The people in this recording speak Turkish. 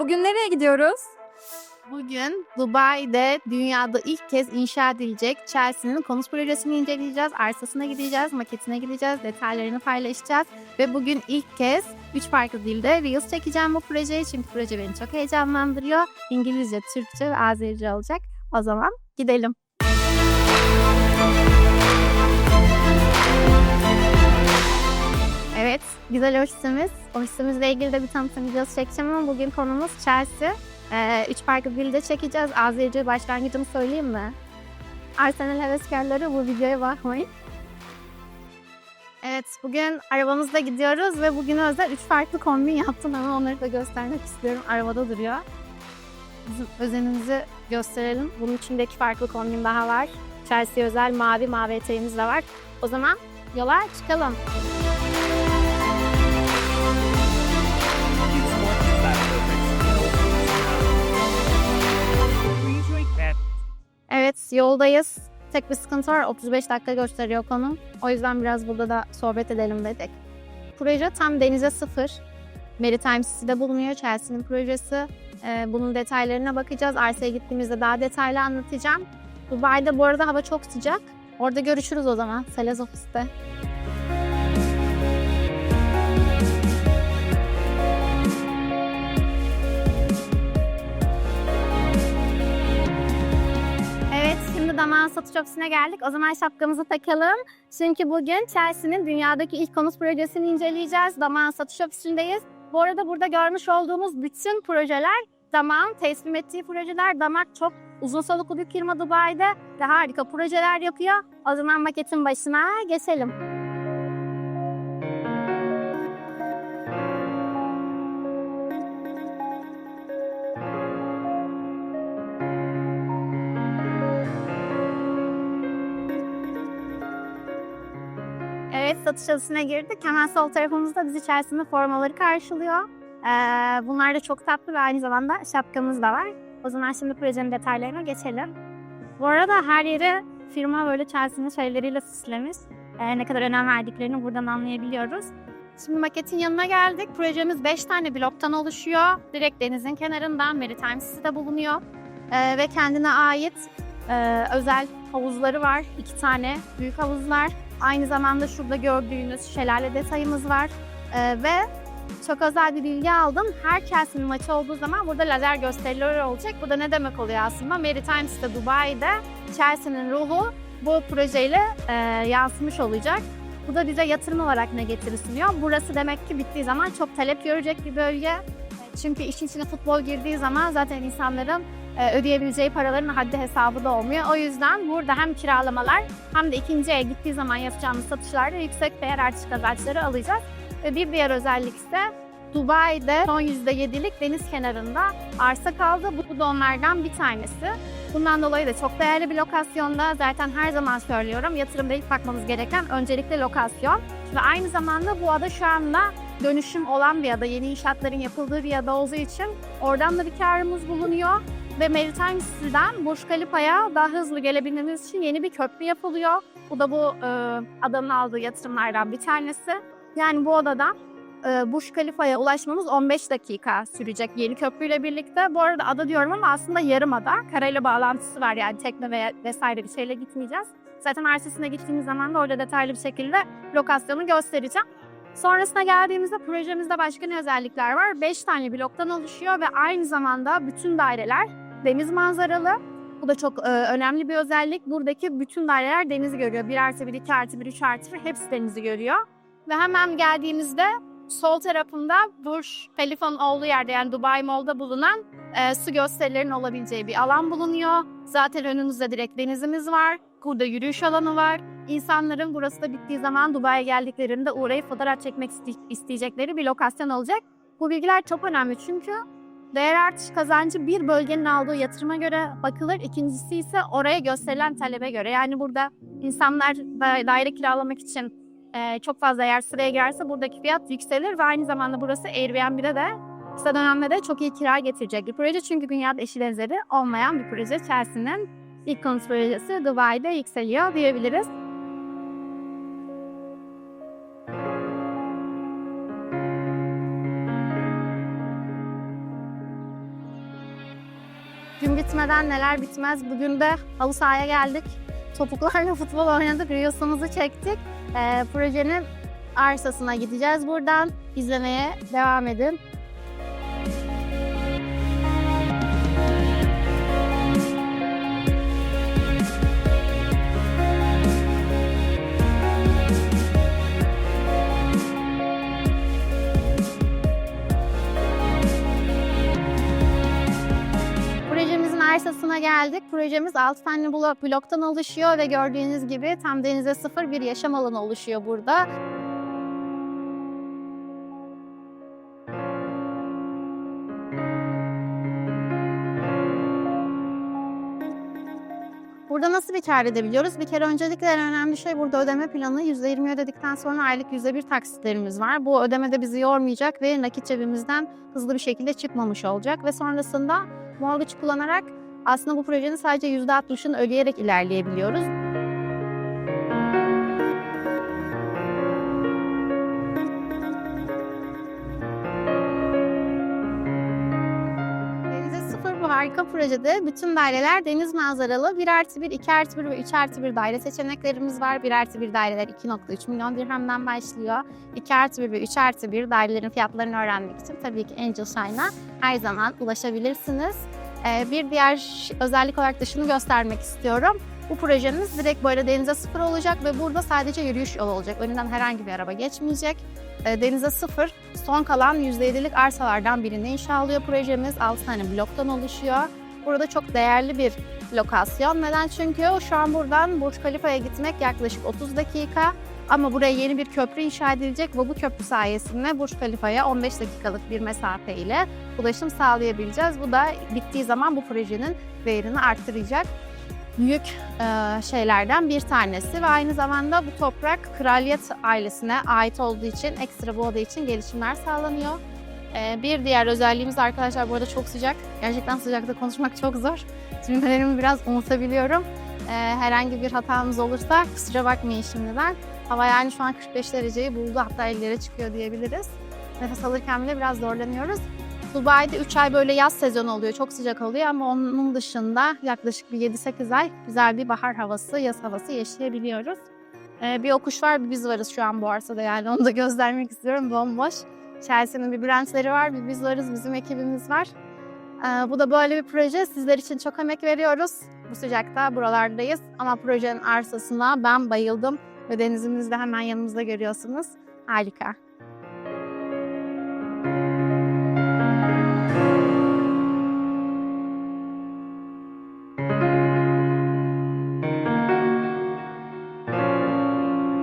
Bugün nereye gidiyoruz? Bugün Dubai'de dünyada ilk kez inşa edilecek Chelsea'nin konut projesini inceleyeceğiz. Arsasına gideceğiz, maketine gideceğiz, detaylarını paylaşacağız. Ve bugün ilk kez 3 farklı dilde Reels çekeceğim bu projeyi. Çünkü proje beni çok heyecanlandırıyor. İngilizce, Türkçe ve Azerice olacak. O zaman gidelim. Güzel ofisimiz. Ofisimizle ilgili de bir tanıtım videosu çekeceğim ama bugün konumuz Chelsea. Ee, üç farklı dilde çekeceğiz. Azerice başlangıcımı söyleyeyim mi? Arsenal heveskarları bu videoya bakmayın. Evet, bugün arabamızda gidiyoruz ve bugün özel üç farklı kombin yaptım ama onları da göstermek istiyorum. Arabada duruyor. Bizim özenimizi gösterelim. Bunun içinde iki farklı kombin daha var. Chelsea özel mavi mavi eteğimiz de var. O zaman yola çıkalım. Yoldayız. Tek bir sıkıntı var. 35 dakika gösteriyor konum. O yüzden biraz burada da sohbet edelim dedik. Proje tam denize sıfır. Maritime City'de bulunuyor Chelsea'nin projesi. Ee, bunun detaylarına bakacağız. Arsa'ya gittiğimizde daha detaylı anlatacağım. Dubai'de bu arada hava çok sıcak. Orada görüşürüz o zaman. Selez ofiste. Satış Ofisi'ne geldik. O zaman şapkamızı takalım. Çünkü bugün Chelsea'nin dünyadaki ilk konut projesini inceleyeceğiz. Damağın Satış Ofisi'ndeyiz. Bu arada burada görmüş olduğumuz bütün projeler Damağın teslim ettiği projeler. Damak çok uzun soluklu bir firma Dubai'de ve harika projeler yapıyor. O zaman maketin başına geçelim. Satış odasına girdik. Hemen sol tarafımızda bizi Chelsea'nin formaları karşılıyor. Ee, bunlar da çok tatlı ve aynı zamanda şapkamız da var. O zaman şimdi projenin detaylarına geçelim. Bu arada her yeri firma böyle Chelsea'nin şeyleriyle süslemiş. Ee, ne kadar önem verdiklerini buradan anlayabiliyoruz. Şimdi maketin yanına geldik. Projemiz 5 tane bloktan oluşuyor. Direkt denizin kenarından Maritime City'de bulunuyor. Ee, ve kendine ait e, özel havuzları var. iki tane büyük havuzlar. Aynı zamanda şurada gördüğünüz şelale detayımız var. Ee, ve çok özel bir bilgi aldım. Her Chelsea'nin maçı olduğu zaman burada lazer gösterileri olacak. Bu da ne demek oluyor aslında? Maritime City Dubai'de Chelsea'nin ruhu bu projeyle e, yansımış olacak. Bu da bize yatırım olarak ne getiri sunuyor? Burası demek ki bittiği zaman çok talep görecek bir bölge. Çünkü işin içine futbol girdiği zaman zaten insanların e, ödeyebileceği paraların haddi hesabı da olmuyor. O yüzden burada hem kiralamalar hem de ikinci el gittiği zaman yapacağımız satışlarda yüksek değer artış kazançları alacağız. Ve bir diğer özellik ise Dubai'de son %7'lik deniz kenarında arsa kaldı. Bu da onlardan bir tanesi. Bundan dolayı da çok değerli bir lokasyonda. Zaten her zaman söylüyorum yatırımda ilk bakmamız gereken öncelikle lokasyon. Ve aynı zamanda bu ada şu anda dönüşüm olan bir ada, yeni inşaatların yapıldığı bir ada olduğu için oradan da bir karımız bulunuyor. Ve Maritime City'den Burj Khalifa'ya daha hızlı gelebilmemiz için yeni bir köprü yapılıyor. Bu da bu e, adanın aldığı yatırımlardan bir tanesi. Yani bu odadan e, Burj Khalifa'ya ulaşmamız 15 dakika sürecek yeni köprüyle birlikte. Bu arada ada diyorum ama aslında yarım ada. Karayla bağlantısı var yani tekne veya vesaire bir şeyle gitmeyeceğiz. Zaten arsasına gittiğimiz zaman da orada detaylı bir şekilde lokasyonu göstereceğim. Sonrasına geldiğimizde projemizde başka ne özellikler var? 5 tane bloktan oluşuyor ve aynı zamanda bütün daireler deniz manzaralı. Bu da çok e, önemli bir özellik. Buradaki bütün daireler denizi görüyor. 1 artı 1, 2 artı 1, 3 artı 1 hepsi denizi görüyor. Ve hemen geldiğimizde sol tarafında Burj Khalifa'nın olduğu yerde yani Dubai Mall'da bulunan e, su gösterilerinin olabileceği bir alan bulunuyor. Zaten önümüzde direkt denizimiz var. Burada yürüyüş alanı var. İnsanların burası da bittiği zaman Dubai'ye geldiklerinde uğrayıp fotoğraf çekmek iste- isteyecekleri bir lokasyon olacak. Bu bilgiler çok önemli çünkü değer artış kazancı bir bölgenin aldığı yatırıma göre bakılır. İkincisi ise oraya gösterilen talebe göre. Yani burada insanlar da- daire kiralamak için e, çok fazla yer sıraya girerse buradaki fiyat yükselir ve aynı zamanda burası Airbnb'de de kısa dönemde de çok iyi kira getirecek bir proje. Çünkü dünyada eşi benzeri olmayan bir proje. Chelsea'nin ilk konut projesi Dubai'de yükseliyor diyebiliriz. Bitmeden neler bitmez. Bugün de halı sahaya geldik. Topuklarla futbol oynadık, Reels'ımızı çektik. Ee, projenin arsasına gideceğiz buradan. İzlemeye devam edin. Geldik. Projemiz 6 tane blok, bloktan oluşuyor ve gördüğünüz gibi tam denize sıfır bir yaşam alanı oluşuyor burada. Burada nasıl bir kar edebiliyoruz? Bir kere öncelikle en önemli şey burada ödeme planı. %20 ödedikten sonra aylık %1 taksitlerimiz var. Bu ödeme de bizi yormayacak ve nakit cebimizden hızlı bir şekilde çıkmamış olacak. Ve sonrasında mortgage kullanarak aslında bu projenin sadece %60'ını ödeyerek ilerleyebiliyoruz. Denize Sıfır bu harika projede bütün daireler deniz manzaralı 1 artı 1, 2 artı 1 ve 3 artı 1 daire seçeneklerimiz var. 1 artı 1 daireler 2.3 milyon dirhemden başlıyor. 2 artı 1 ve 3 artı 1 dairelerin fiyatlarını öğrenmek için tabii ki Angel Shine'a her zaman ulaşabilirsiniz. Ee, bir diğer özellik olarak da şunu göstermek istiyorum. Bu projemiz direkt böyle denize sıfır olacak ve burada sadece yürüyüş yolu olacak. Önünden herhangi bir araba geçmeyecek. Ee, Denize sıfır, son kalan %7'lik arsalardan birinde inşa alıyor projemiz. 6 tane bloktan oluşuyor. Burada çok değerli bir lokasyon. Neden? Çünkü şu an buradan Burj Khalifa'ya gitmek yaklaşık 30 dakika. Ama buraya yeni bir köprü inşa edilecek ve bu köprü sayesinde Burj Khalifa'ya 15 dakikalık bir mesafe ile ulaşım sağlayabileceğiz. Bu da bittiği zaman bu projenin değerini arttıracak büyük e, şeylerden bir tanesi ve aynı zamanda bu toprak kraliyet ailesine ait olduğu için ekstra bu oda için gelişimler sağlanıyor. E, bir diğer özelliğimiz arkadaşlar bu arada çok sıcak. Gerçekten sıcakta konuşmak çok zor. Cümlelerimi biraz unutabiliyorum. E, herhangi bir hatamız olursa kusura bakmayın şimdiden. Hava yani şu an 45 dereceyi buldu hatta 50'lere çıkıyor diyebiliriz. Nefes alırken bile biraz zorlanıyoruz. Dubai'de 3 ay böyle yaz sezonu oluyor. Çok sıcak oluyor ama onun dışında yaklaşık bir 7-8 ay güzel bir bahar havası, yaz havası yaşayabiliyoruz. Ee, bir yokuş var, bir biz varız şu an bu arsada yani onu da göstermek istiyorum. Bomboş. Chelsea'nin bir Brent'leri var, bir biz varız, bizim ekibimiz var. Ee, bu da böyle bir proje. Sizler için çok emek veriyoruz. Bu sıcakta buralardayız. Ama projenin arsasına ben bayıldım. Ve denizimizi de hemen yanımızda görüyorsunuz. Harika.